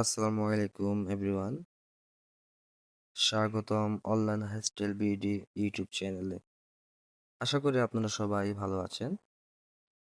আসসালামু আলাইকুম এভরিওয়ান। স্বাগতম অনলাইন হাইস্টাইল বিডি ইউটিউব চ্যানেলে। আশা করি আপনারা সবাই ভালো আছেন।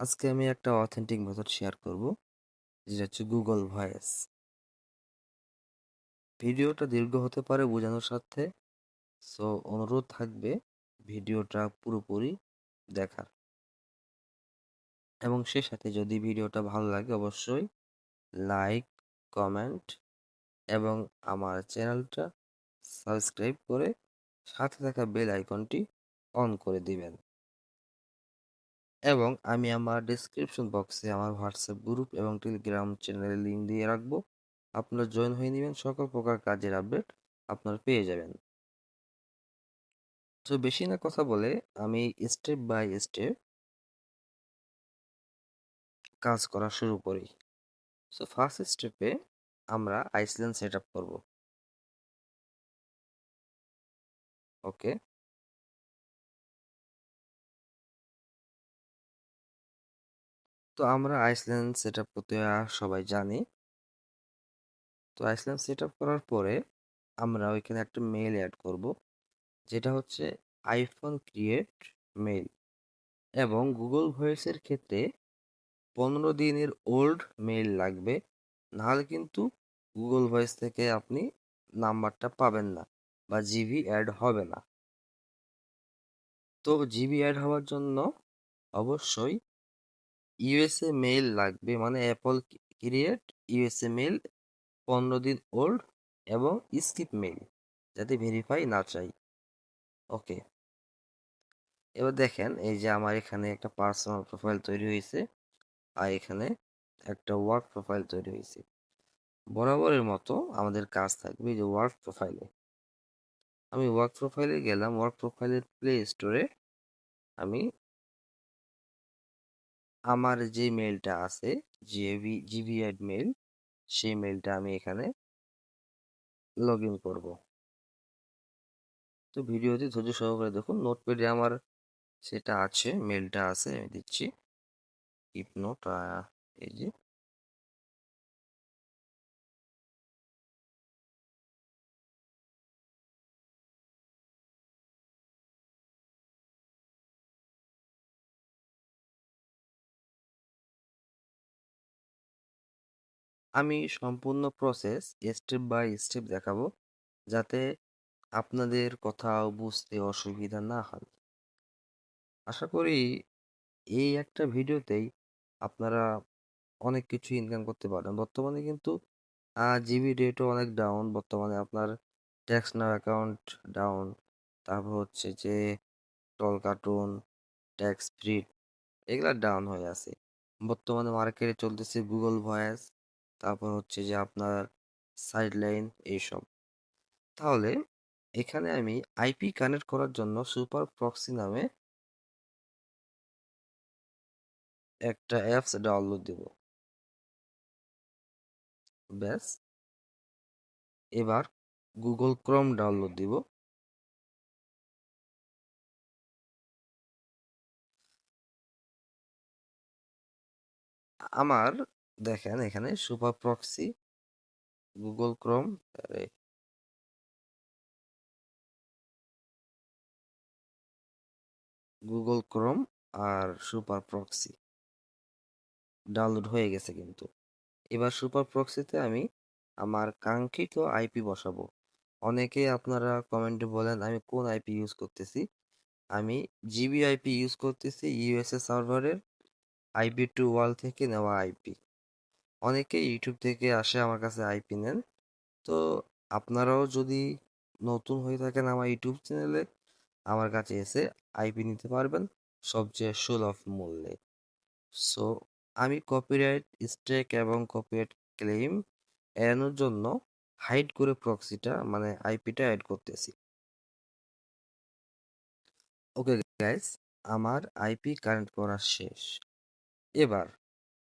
আজকে আমি একটা অথেন্টিক মেথড শেয়ার করব, যেটা হচ্ছে গুগল ভয়েস ভিডিওটা দীর্ঘ হতে পারে বোঝানোর সাথে সো অনুরোধ থাকবে ভিডিওটা পুরোপুরি দেখার। এবং সে সাথে যদি ভিডিওটা ভালো লাগে, অবশ্যই লাইক কমেন্ট এবং আমার চ্যানেলটা সাবস্ক্রাইব করে সাথে থাকা বেল আইকনটি অন করে দিবেন। এবং আমি আমার ডিসক্রিপশন বক্সে আমার হোয়াটসঅ্যাপ গ্রুপ এবং টেলিগ্রাম চ্যানেলের লিঙ্ক দিয়ে রাখব। আপনারা জয়েন হয়ে নেবেন, সকল প্রকার কাজের আপডেট আপনারা পেয়ে যাবেন। তো বেশি না কথা বলে আমি স্টেপ বাই স্টেপ কাজ করা শুরু করি। সো ফার্স্ট স্টেপে আমরা আইসল্যান্ড সেট আপ করব। ওকে তো আমরা আইসল্যান্ড সেট আপ করতে সবাই জানি। তো আইসল্যান্ড সেট আপ করার পরে আমরা ওইখানে একটা মেল অ্যাড করব, যেটা হচ্ছে আইফোন ক্রিয়েট মেল এবং গুগল ভয়েসের ক্ষেত্রে পনেরো দিনের ওল্ড মেল লাগবে, নাহলে কিন্তু গুগল ভয়েস থেকে আপনি নাম্বারটা পাবেন না বা জিবি অ্যাড হবে না। তো জিবি অ্যাড হওয়ার জন্য অবশ্যই ইউএসএ মেল লাগবে মানে অ্যাপল ক্রিয়েট ইউএসএ মেল পনেরো দিন ওল্ড এবং স্কিপ মেল যাতে ভেরিফাই না চাই। ওকে এবার দেখেন এই যে আমার এখানে একটা পার্সোনাল প্রোফাইল তৈরি হয়েছে। আর এখানে একটা ওয়ার্ক প্রোফাইল তৈরি হয়েছে বরাবরের মতো আমাদের কাজ থাকবে যে ওয়ার্ক প্রোফাইলে আমি ওয়ার্ক প্রোফাইলে গেলাম ওয়ার্ক প্রোফাইলের প্লে স্টোরে আমি আমার যে মেলটা আছে জিবি জিবিআইড মেল সেই মেলটা আমি এখানে লগ ইন করব। তো ভিডিওটি ধৈর্য সহকারে দেখুন নোটপ্যাডে আমার সেটা আছে মেলটা আছে, আমি দিচ্ছি। কিপ নোট এই যে আমি সম্পূর্ণ প্রসেস স্টেপ বাই স্টেপ দেখাবো, যাতে আপনাদের কোথাও বুঝতে অসুবিধা না হয়। আশা করি এই একটা ভিডিওতেই আপনারা অনেক কিছু ইনকাম করতে পারেন। বর্তমানে কিন্তু জিবি রেটও অনেক ডাউন বর্তমানে আপনার ট্যাক্স নাও অ্যাকাউন্ট ডাউন তারপর হচ্ছে যে টল কার্টুন ট্যাক্স ফ্রি এগুলা ডাউন হয়ে আছে। বর্তমানে মার্কেটে চলতেছে গুগল ভয়েস তারপর হচ্ছে যে আপনার সাইডলাইন এইসব। তাহলে এখানে আমি আইপি কানেক্ট করার জন্য সুপার প্রক্সি নামে একটা অ্যাপস ডাউনলোড দেব। ব্যাস। এবার গুগল ক্রোম ডাউনলোড দিব। আমার দেখেন এখানে super proxy Google Chrome Google Chrome আর সুপার প্রক্সি ডাউনলোড হয়ে গেছে কিন্তু। এবার সুপার প্রক্সিতে আমি আমার কাঙ্ক্ষিত আইপি বসাবো। অনেকে আপনারা কমেন্টে বলেন, আমি কোন আইপি ইউজ করতেছি? আমি জিবি আইপি ইউজ করতেছি ইউএসএ সার্ভারের আইপি টু ওয়াল থেকে নেওয়া আইপি অনেকে ইউটিউব থেকে আসে আমার কাছে আইপি নেন। তো আপনারাও যদি নতুন হয়ে থাকেন আমার ইউটিউব চ্যানেলে আমার কাছে এসে আইপি নিতে পারবেন সবচেয়ে সুলভ মূল্যে। সো আমি কপিরাইট স্ট্রেক এবং কপিরাইট ক্লেম এড়ানোর জন্য হাইড করে প্রক্সিটা মানে আইপিটা অ্যাড করতেছি। ওকে গাইস আমার আইপি কানেক্ট করা শেষ। এবার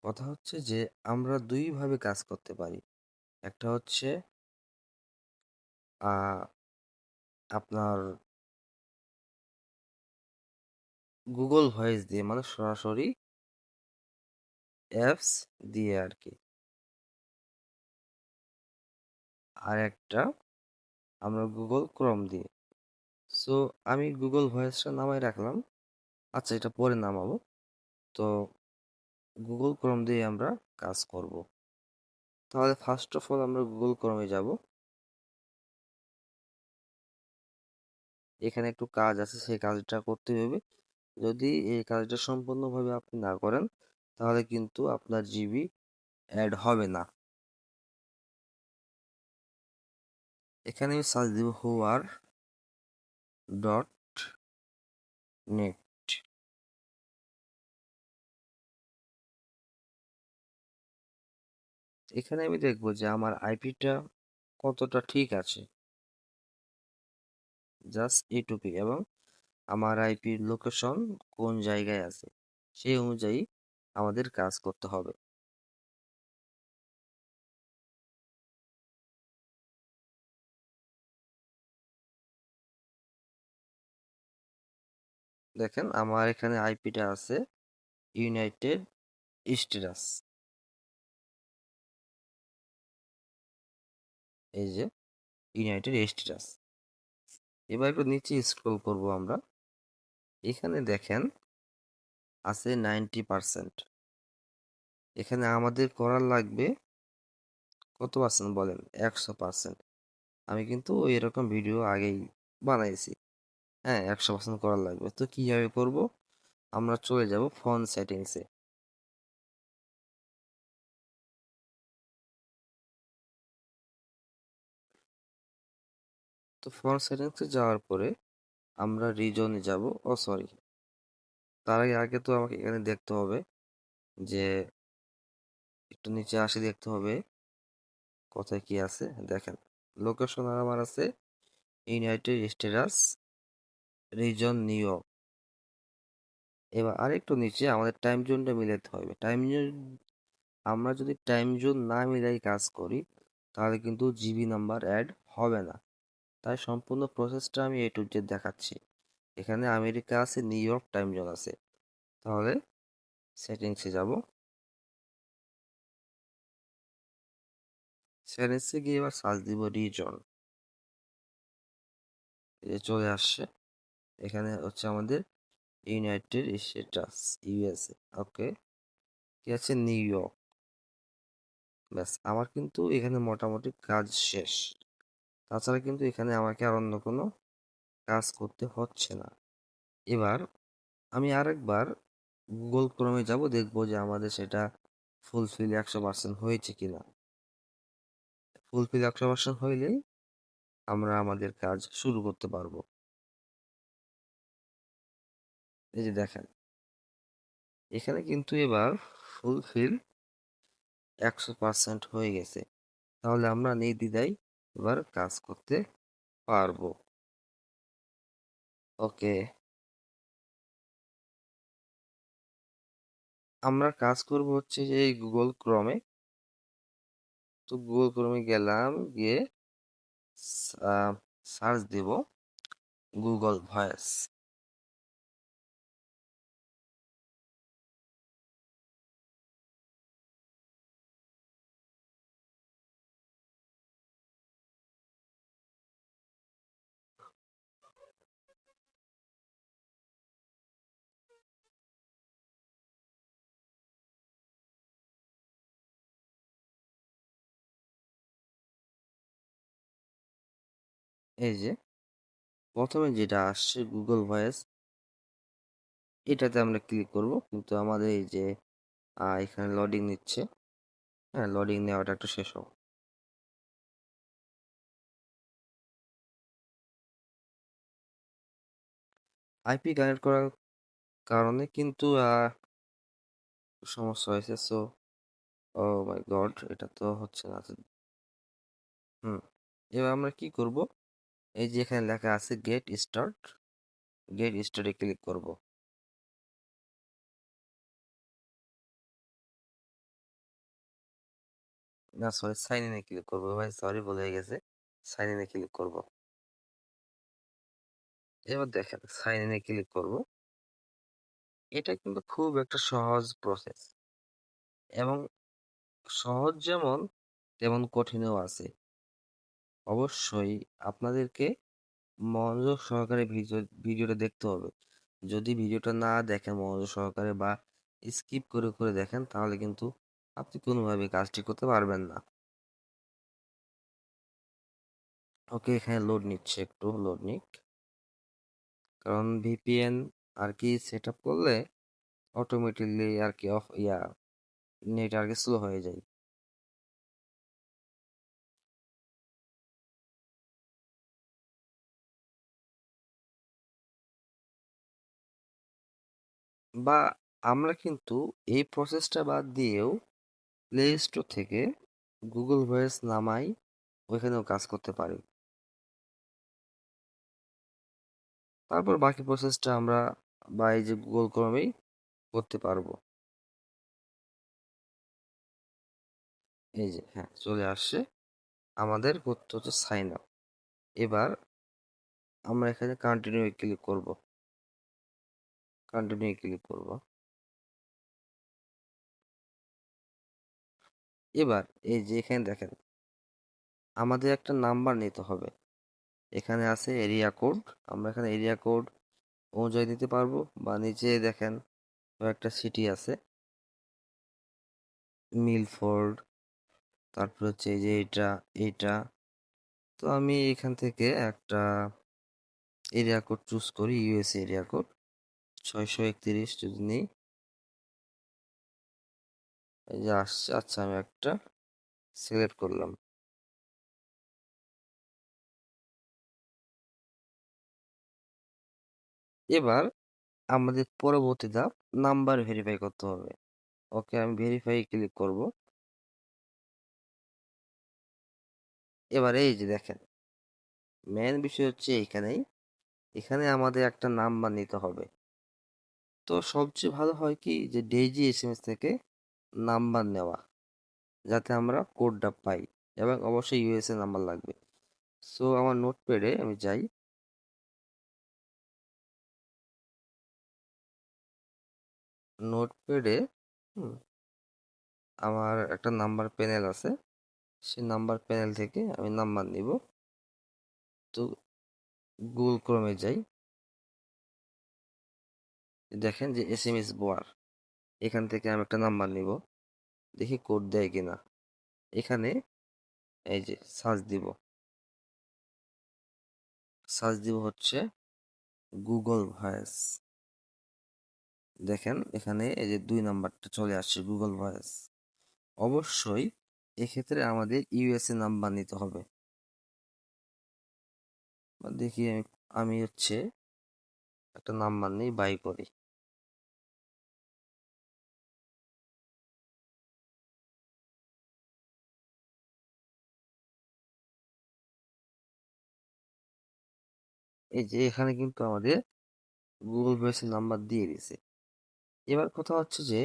কথা হচ্ছে যে, আমরা দুইভাবে কাজ করতে পারি। একটা হচ্ছে আপনার গুগল ভয়েস দিয়ে মানে সরাসরি অ্যাপস দিয়ে আর কি আর একটা আমরা গুগল ক্রোম দিয়ে। সো, আমি গুগল ভয়েসটা নামাই রাখলাম। আচ্ছা এটা পরে নামাবো। তো, গুগল ক্রোম দিয়ে আমরা কাজ করব। তাহলে ফার্স্ট অফ অল আমরা গুগল ক্রমে যাব। এখানে একটু কাজ আছে, সেই কাজটা করতে হবে। যদি এই কাজটা সম্পূর্ণভাবে আপনি না করেন তাহলে কিন্তু আপনার জিবি অ্যাড হবে না। এখানে আমি সার্চ দিব হোয়ার ডট নেট এখানে আমি দেখব যে আমার আইপিটা কতটা ঠিক আছে। জাস্ট এইটুকুই এবং আমার আইপির লোকেশন কোন জায়গায় আছে, সেই অনুযায়ী আমাদের কাজ করতে হবে। দেখেন, আমার এখানে আইপিটা আছে ইউনাইটেড স্টেটাস এই যে ইউনাইটেড স্টেটাস এবার একটু নিচে স্ক্রল করব আমরা। এখানে দেখেন আছে নাইনটি পারসেন্ট। এখানে আমাদের করার লাগবে কত পার্সেন্ট বলেন? একশো পার্সেন্ট। আমি কিন্তু এরকম ভিডিও আগেই বানাইছি। হ্যাঁ একশো পার্সেন্ট করার লাগবে। তো কীভাবে করব? আমরা চলে যাব ফোন সেটিংসে। তো ফোন সেটিংসে যাওয়ার পরে আমরা রিজনে যাব। Oh, sorry. তার আগে তো আমাকে এখানে দেখতে হবে যে একটু নিচে আসে দেখতে হবে কোথায় কি আছে। দেখেন লোকেশন আর আমার আছে United States region New York এবার আরেকটু নিচে আমাদের টাইম জোনটা মিলাতে হবে। টাইম জোন আমরা যদি টাইম জোন না মিলাই কাজ করি, তাহলে কিন্তু জিবি নাম্বার অ্যাড হবে না। তাই সম্পূর্ণ প্রসেসটা আমি এ টু জেড দেখাচ্ছি। এখানে আমেরিকা আছে, নিউ ইয়র্ক টাইম জোন আছে। তাহলে সেটিংসে যাব। সেটিংসে গিয়ে এবার সার্চ দিব রিজন এই চলে আসছে। এখানে হচ্ছে আমাদের ইউনাইটেড স্টেটাস ইউএসএ ওকে কি আছে? New York. ব্যাস, আমার কিন্তু এখানে মোটামুটি কাজ শেষ। তাছাড়া কিন্তু এখানে আমাকে আর অন্য কোনো কাজ করতে হচ্ছে না। এবার আমি আরেকবার গুগল ক্রমে যাব, দেখব যে আমাদের সেটা ফুলফিল একশো পার্সেন্ট হয়েছে কিনা। ফুলফিল একশো পার্সেন্ট হইলেই আমরা আমাদের কাজ শুরু করতে পারব। এই যে দেখেন। এখানে কিন্তু এবার ফুলফিল একশো পার্সেন্ট হয়ে গেছে। তাহলে আমরা নির্দ্বিধায় এবার কাজ করতে পারব। ওকে। আমরা কাজ করব হচ্ছে যে এই গুগল ক্রমে তো গুগল ক্রমে গেলাম, গিয়ে সার্চ দেব গুগল ভয়েস এই যে, প্রথমে যেটা আসছে গুগল ভয়েস এটাতে আমরা ক্লিক করব। কিন্তু আমাদের এই যে এখানে লোডিং নিচ্ছে। হ্যাঁ লোডিং নেওয়াটা একটু শেষ হোক আইপি কানেক্ট করার কারণে কিন্তু সমস্যা হয়েছে। সো ও মাই গড এটা তো হচ্ছে না। হুম, এবার আমরা কি করব? এই যে এখানে লেখা আছে গেট স্টার্ট গেট স্টার্টে ক্লিক করব। না সরি সাইন ইনে ক্লিক করব। ভাই সরি বলে গেছে। সাইন ইনে ক্লিক করব। এবার দেখেন সাইন ইনে ক্লিক করব। এটা কিন্তু খুব একটা সহজ প্রসেস এবং সহজ যেমন, তেমন কঠিনও আছে। অবশ্যই আপনাদেরকে মনোযোগ সহকারে ভিডিও, ভিডিওটা দেখতে হবে। যদি ভিডিওটা না দেখেন, মনোযোগ সহকারে বা স্কিপ করে করে দেখেন, তাহলে কিন্তু আপনি কোনোভাবে কাজটি করতে পারবেন না। ওকে, এখানে লোড নিচ্ছে একটু, লোড নিক। কারণ ভিপিএন আর কি সেট আপ করলে অটোমেটিকলি আর কি অফ, ইয়া নেট আর কি স্লো হয়ে যায়। বা আমরা কিন্তু এই প্রসেসটা বাদ দিয়েও প্লে স্টোর থেকে গুগল ভয়েস নামাই, ওইখানেও কাজ করতে পারি। তারপর বাকি প্রসেসটা আমরা বা এই যে গুগল ক্রমেই করতে পারব। এই যে হ্যাঁ চলে আসছে আমাদের করতে হচ্ছে সাইন আপ এবার আমরা এখানে কন্টিনিউ ক্লিক করব। কন্টিনিউ ক্লিক করব? এবার এই যে এখানে দেখেন, আমাদের একটা নাম্বার নিতে হবে। এখানে আছে এরিয়া কোড আমরা এখানে এরিয়া কোড অনুযায়ী দিতে পারব বা নিচে দেখেন একটা সিটি আছে। মিলফোর্ড, তারপর হচ্ছে এই যে এটা এইটা তো আমি এখান থেকে একটা এরিয়া কোড চুজ করি ইউএস এরিয়া কোড ছয়শো একত্রিশ যদি নিই। এই যে আসছে আচ্ছা আমি একটা সিলেক্ট করলাম। এবার আমাদের পরবর্তী ধাপ নাম্বার ভেরিফাই করতে হবে। ওকে আমি ভেরিফাই ক্লিক করব। এবার এই যে দেখেন মেন বিষয় হচ্ছে এইখানেই। এখানে আমাদের একটা নাম্বার নিতে হবে। তো সবচেয়ে ভালো হয় কি যে ডেইজি এস এম এস থেকে নাম্বার নেওয়া। যাতে আমরা কোডটা পাই এবং অবশ্যই ইউএসএ নাম্বার লাগবে। সো আমার নোট নোটপ্যাডে আমি যাই। নোটপ্যাডে আমার একটা নাম্বার প্যানেল আছে। সেই নাম্বার প্যানেল থেকে আমি নাম্বার নিব। তো গুগল ক্রমে যাই। দেখেন যে এস এম এস বোয়ার এখান থেকে আমি একটা নাম্বার নিব। দেখি কোড দেয় কিনা। এখানে এই যে সার্চ দিব। সার্চ দিব হচ্ছে গুগল ভয়েস দেখেন এখানে এই যে দুই নাম্বারটা চলে আসছে গুগল ভয়েস অবশ্যই এক্ষেত্রে আমাদের ইউএসএ নাম্বার নিতে হবে। দেখি আমি আমি হচ্ছে একটা নাম্বার নেই বাই করি। এই যে এখানে কিন্তু আমাদের গুগল ভয়েসের নাম্বার দিয়ে দিছে এবার কথা হচ্ছে যে,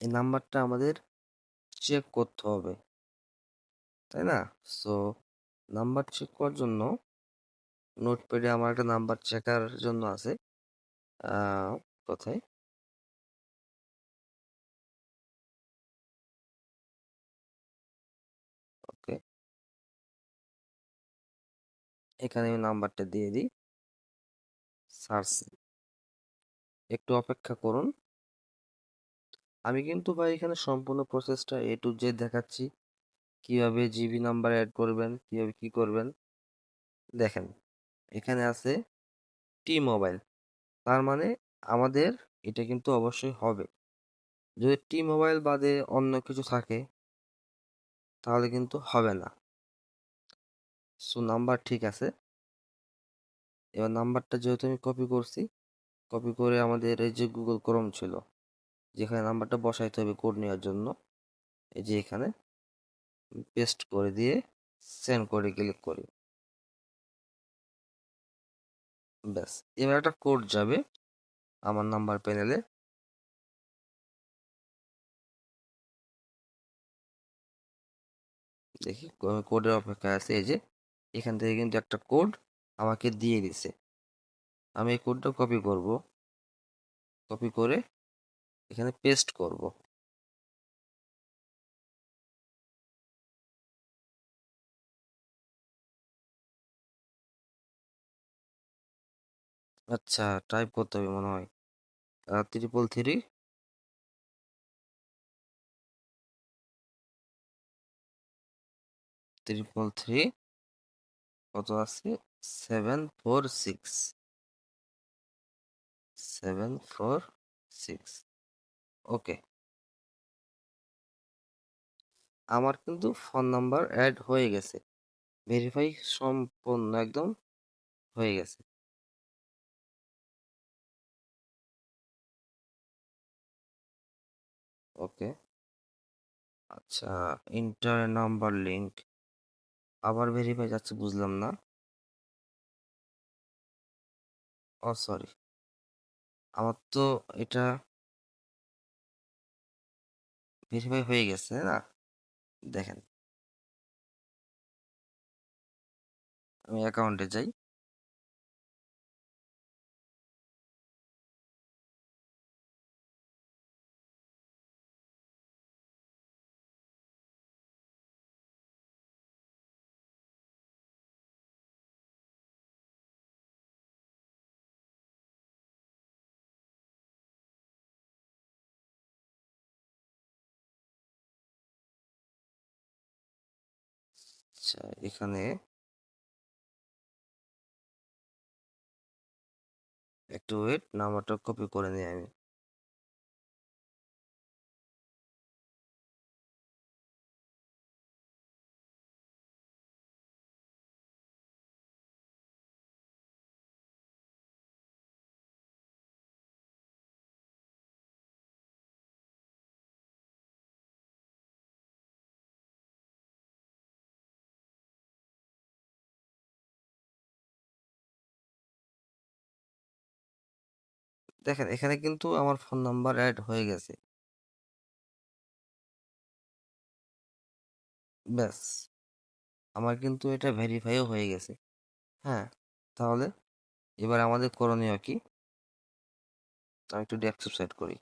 এই নাম্বারটা আমাদের চেক করতে হবে। তাই না? সো নাম্বার চেক করার জন্য নোটপ্যাডে আমার একটা নাম্বার চেকার জন্য আছে। কোথায়? ওকে এখানে আমি নাম্বারটা দিয়ে দিই। সার্চ একটু অপেক্ষা করুন। আমি কিন্তু ভাই এখানে সম্পূর্ণ প্রসেসটা এ টু জেড দেখাচ্ছি। কীভাবে জিবি নাম্বার অ্যাড করবেন, কীভাবে কি করবেন। দেখেন, এখানে আছে টি মোবাইল তার মানে আমাদের এটা কিন্তু অবশ্যই হবে। যদি টি মোবাইল বাদে অন্য কিছু থাকে, তাহলে কিন্তু হবে না। সো নাম্বার ঠিক আছে। এবার নাম্বারটা যেহেতু আমি কপি করছি কপি করে আমাদের এই যে গুগল ক্রোম ছিল, যেখানে নাম্বারটা বসাইতে হবে কোড নেওয়ার জন্য, এই যে এখানে পেস্ট করে দিয়ে সেন্ড করে ক্লিক করি। ব্যাস, এবার একটা কোড যাবে আমার নাম্বার প্যানেলে দেখি কোডের অপেক্ষা আছে, এই যে এখান থেকে কিন্তু একটা কোড আমাকে দিয়ে দিছে। আমি এই কোডটা কপি করব। কপি করে এখানে পেস্ট করব। আচ্ছা টাইপ করতে হবে মনে হয়। ত্রিপল থ্রি ত্রিপল থ্রি কত আছে? Seven four six seven four six okay আমার কিন্তু ফোন নাম্বার অ্যাড হয়ে গেছে। ভেরিফাই সম্পূর্ণ একদম হয়ে গেছে। ওকে আচ্ছা ইন্টার নাম্বার লিঙ্ক আবার ভেরিফাই যাচ্ছে, বুঝলাম না। Oh sorry. আমার তো এটা ভেরিফাই হয়ে গেছে না? দেখেন। আমি অ্যাকাউন্টে যাই। আচ্ছা এখানে একটু ওয়েট নাম্বারটা কপি করে নিই আমি। দেখেন, এখানে কিন্তু আমার ফোন নাম্বার অ্যাড হয়ে গেছে। ব্যাস। আমার কিন্তু এটা ভেরিফাইও হয়ে গেছে। হ্যাঁ তাহলে এবার আমাদের করণীয় কি? আমি একটু সেট করি।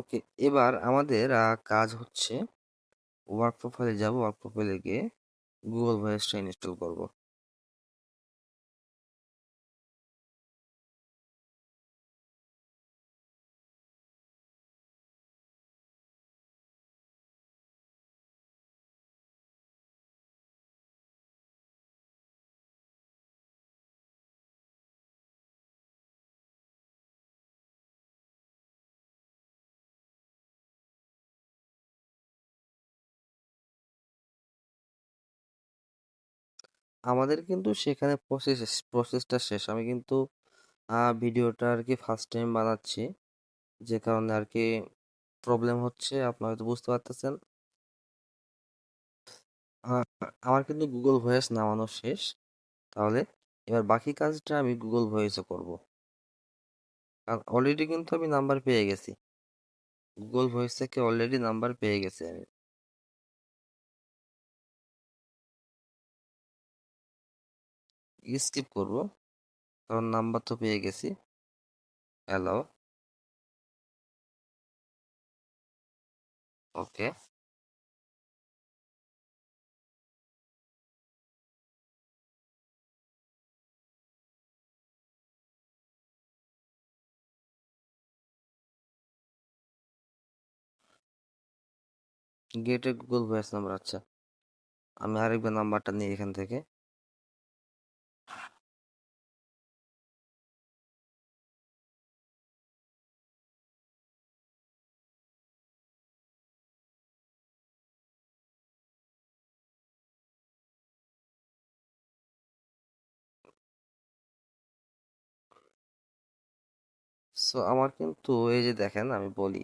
ওকে, এবার আমাদের কাজ হচ্ছে ওয়ার্ক প্রোফাইলে যাব ওয়ার্ক প্রোফাইলে গিয়ে গুগল ভয়েসটা ইনস্টল করব। আমাদের কিন্তু সেখানে প্রসেস প্রসেসটা শেষ। আমি কিন্তু ভিডিওটা আর কি ফার্স্ট টাইম বানাচ্ছি। যে কারণে আর কি প্রবলেম হচ্ছে, আপনারা তো বুঝতে পারতেছেন। আমার কিন্তু গুগল ভয়েস নামানো শেষ। তাহলে এবার বাকি কাজটা আমি গুগল ভয়েসে করব। কারণ অলরেডি কিন্তু আমি নাম্বার পেয়ে গেছি। গুগল ভয়েস থেকে অলরেডি নাম্বার পেয়ে গেছি আমি। স্কিপ করব। কারণ নাম্বার তো পেয়ে গেছি। হ্যালো ওকে গেটে গুগল ভয়েস নাম্বার আচ্ছা। আমি আরেকবার নাম্বারটা নিই এখান থেকে। সো আমার কিন্তু এই যে দেখেন আমি বলি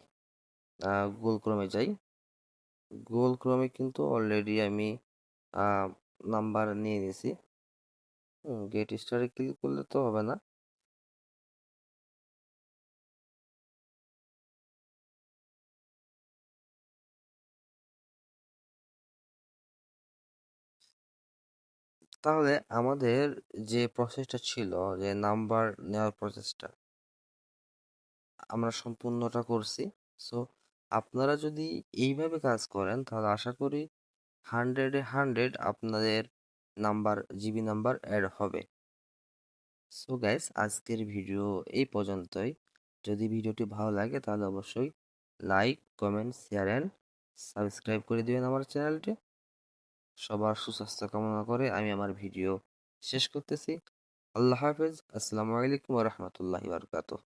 গুগল ক্রোমে যাই। গুগল ক্রোমে কিন্তু অলরেডি আমি নাম্বার নিয়ে নিয়েছি। গেট স্টারে ক্লিক করলে তো হবে না। তাহলে আমাদের যে প্রসেসটা ছিল, যে নাম্বার নেওয়ার প্রসেসটা আমরা সম্পূর্ণটা করছি। সো আপনারা যদি এইভাবে কাজ করেন, তাহলে আশা করি হান্ড্রেডে হান্ড্রেড আপনাদের নাম্বার জিবি নাম্বার অ্যাড হবে। সো গাইস আজকের ভিডিও এই পর্যন্তই। যদি ভিডিওটি ভালো লাগে, তাহলে অবশ্যই like comment share and subscribe করে দিবেন আমার চ্যানেলটি সবার সুস্বাস্থ্য কামনা করে আমি আমার ভিডিও শেষ করতেছি। আল্লাহ হাফেজ। আসসালামু আলাইকুম রহমতুল্লাহি বারকাতুহ।